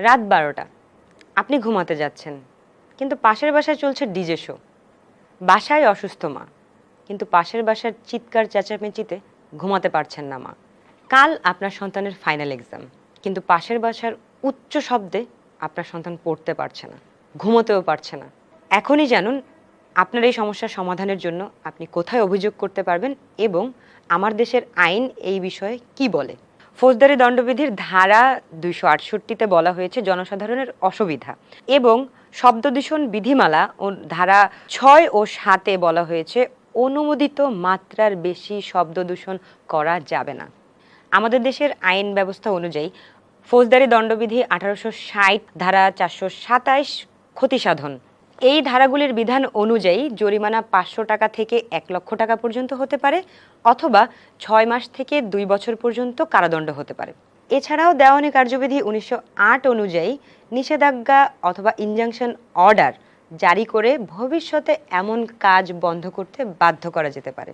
রাত বারোটা। আপনি ঘুমাতে যাচ্ছেন। কিন্তু পাশের বাসায় চলছে ডিজে শো। বাসায় অসুস্থ মা। কিন্তু পাশের বাসার চিৎকার চেঁচামেচিতে ঘুমাতে পারছেন না মা। কাল আপনার সন্তানের ফাইনাল এক্সাম কিন্তু পাশের বাসার উচ্চ শব্দে আপনার সন্তান পড়তে পারছে না। ঘুমোতেও পারছে না। এখনই জানুন আপনার এই সমস্যার সমাধানের জন্য আপনি কোথায় অভিযোগ করতে পারবেন এবং আমার দেশের আইন এই বিষয়ে কি বলে? ফৌজদারি দণ্ডবিধির ধারা দুইশো আটষট্টিতে বলা হয়েছে জনসাধারণের অসুবিধা এবং শব্দ দূষণ বিধিমালা ও ধারা ছয় ও সাতে বলা হয়েছে অনুমোদিত মাত্রার বেশি শব্দ দূষণ করা যাবে না। আমাদের দেশের আইন ব্যবস্থা অনুযায়ী ফৌজদারি দণ্ডবিধি আঠারোশো ষাট ধারা চারশো সাতাইশ ক্ষতিসাধন এই ধারাগুলির বিধান অনুযায়ী জরিমানা পাঁচশো টাকা থেকে এক লক্ষ টাকা পর্যন্ত হতে পারে, অথবা ছয় মাস থেকে দুই বছর পর্যন্ত কারাদণ্ড হতে পারে। এছাড়াও দেওয়ানি কার্যবিধি উনিশশো আট অনুযায়ী নিষেধাজ্ঞা অথবা ইনজাংশন অর্ডার জারি করে ভবিষ্যতে এমন কাজ বন্ধ করতে বাধ্য করা যেতে পারে।